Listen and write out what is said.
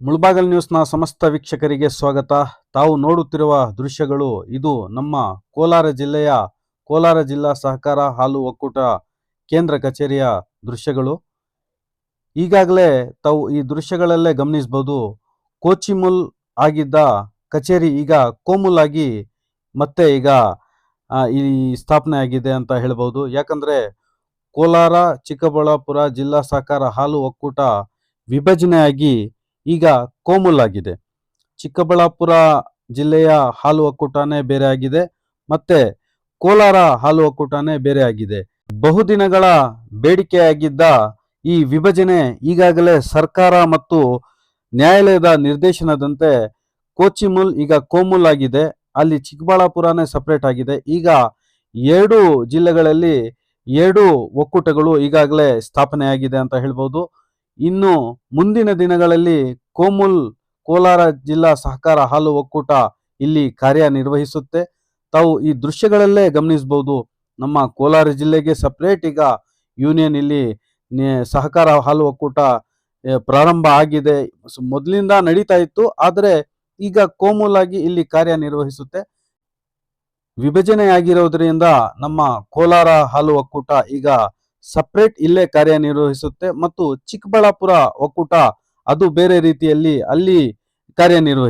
ಮುಳಬಾಗಲ್ ನ್ಯೂಸ್ನ ಸಮಸ್ತ ವೀಕ್ಷಕರಿಗೆ ಸ್ವಾಗತ. ತಾವು ನೋಡುತ್ತಿರುವ ದೃಶ್ಯಗಳು ಇದು ನಮ್ಮ ಕೋಲಾರ ಜಿಲ್ಲೆಯ ಕೋಲಾರ ಜಿಲ್ಲಾ ಸಹಕಾರ ಹಾಲು ಒಕ್ಕೂಟ ಕೇಂದ್ರ ಕಚೇರಿಯ ದೃಶ್ಯಗಳು. ಈಗಾಗಲೇ ತಾವು ಈ ದೃಶ್ಯಗಳಲ್ಲೇ ಗಮನಿಸಬಹುದು. ಕೋಚಿಮುಲ್ ಆಗಿದ್ದ ಕಚೇರಿ ಈಗ ಕೋಮುಲ್ ಆಗಿ ಮತ್ತೆ ಈಗ ಈ ಸ್ಥಾಪನೆ ಆಗಿದೆ ಅಂತ ಹೇಳ್ಬೋದು ಯಾಕಂದ್ರೆ ಕೋಲಾರ ಚಿಕ್ಕಬಳ್ಳಾಪುರ ಜಿಲ್ಲಾ ಸಹಕಾರ ಹಾಲು ಒಕ್ಕೂಟ ವಿಭಜನೆಯಾಗಿ ಈಗ ಕೋಮುಲ್ ಆಗಿದೆ ಚಿಕ್ಕಬಳ್ಳಾಪುರ ಜಿಲ್ಲೆಯ ಹಾಲು ಒಕ್ಕೂಟನೇ ಬೇರೆ ಆಗಿದೆ ಮತ್ತೆ ಕೋಲಾರ ಹಾಲು ಒಕ್ಕೂಟನೇ ಬೇರೆ ಆಗಿದೆ ಬಹುದಿನಗಳ ಬೇಡಿಕೆಯಾಗಿದ್ದ ಈ ವಿಭಜನೆ ಈಗಾಗಲೇ ಸರ್ಕಾರ ಮತ್ತು ನ್ಯಾಯಾಲಯದ ನಿರ್ದೇಶನದಂತೆ ಕೋಚಿಮುಲ್ ಈಗ ಕೋಮುಲ್ ಆಗಿದೆ ಅಲ್ಲಿ ಚಿಕ್ಕಬಳ್ಳಾಪುರನೇ ಸಪರೇಟ್ ಆಗಿದೆ. ಈಗ ಎರಡು ಜಿಲ್ಲೆಗಳಲ್ಲಿ ಎರಡು ಒಕ್ಕೂಟಗಳು ಈಗಾಗಲೇ ಸ್ಥಾಪನೆಯಾಗಿದೆ ಅಂತ ಹೇಳ್ಬೋದು. ಇನ್ನು ಮುಂದಿನ ದಿನಗಳಲ್ಲಿ ಕೋಮುಲ್ ಕೋಲಾರ ಜಿಲ್ಲಾ ಸಹಕಾರ ಹಾಲು ಒಕ್ಕೂಟ ಇಲ್ಲಿ ಕಾರ್ಯನಿರ್ವಹಿಸುತ್ತೆ. ತಾವು ಈ ದೃಶ್ಯಗಳಲ್ಲೇ ಗಮನಿಸಬಹುದು. ನಮ್ಮ ಕೋಲಾರ ಜಿಲ್ಲೆಗೆ ಸಪ್ರೇಟ್ ಈಗ ಯೂನಿಯನ್ ಇಲ್ಲಿ ಸಹಕಾರ ಹಾಲು ಒಕ್ಕೂಟ ಪ್ರಾರಂಭ ಆಗಿದೆ. ಮೊದಲಿಂದ ನಡೀತಾ ಇತ್ತು. ಆದರೆ ಈಗ ಕೋಮುಲಾಗಿ ಇಲ್ಲಿ ಕಾರ್ಯನಿರ್ವಹಿಸುತ್ತೆ. ವಿಭಜನೆಯಾಗಿರೋದ್ರಿಂದ ನಮ್ಮ ಕೋಲಾರ ಹಾಲು ಒಕ್ಕೂಟ ಈಗ ಸಪರೇಟ್ ಇಲ್ಲೇ ಕಾರ್ಯನಿರ್ವಹಿಸುತ್ತೆ ಮತ್ತು ಚಿಕ್ಕಬಳ್ಳಾಪುರ ಒಕ್ಕೂಟ ಅದು ಬೇರೆ ರೀತಿಯಲ್ಲಿ ಅಲ್ಲಿ ಕಾರ್ಯನಿರ್ವಹಿಸುತ್ತೆ.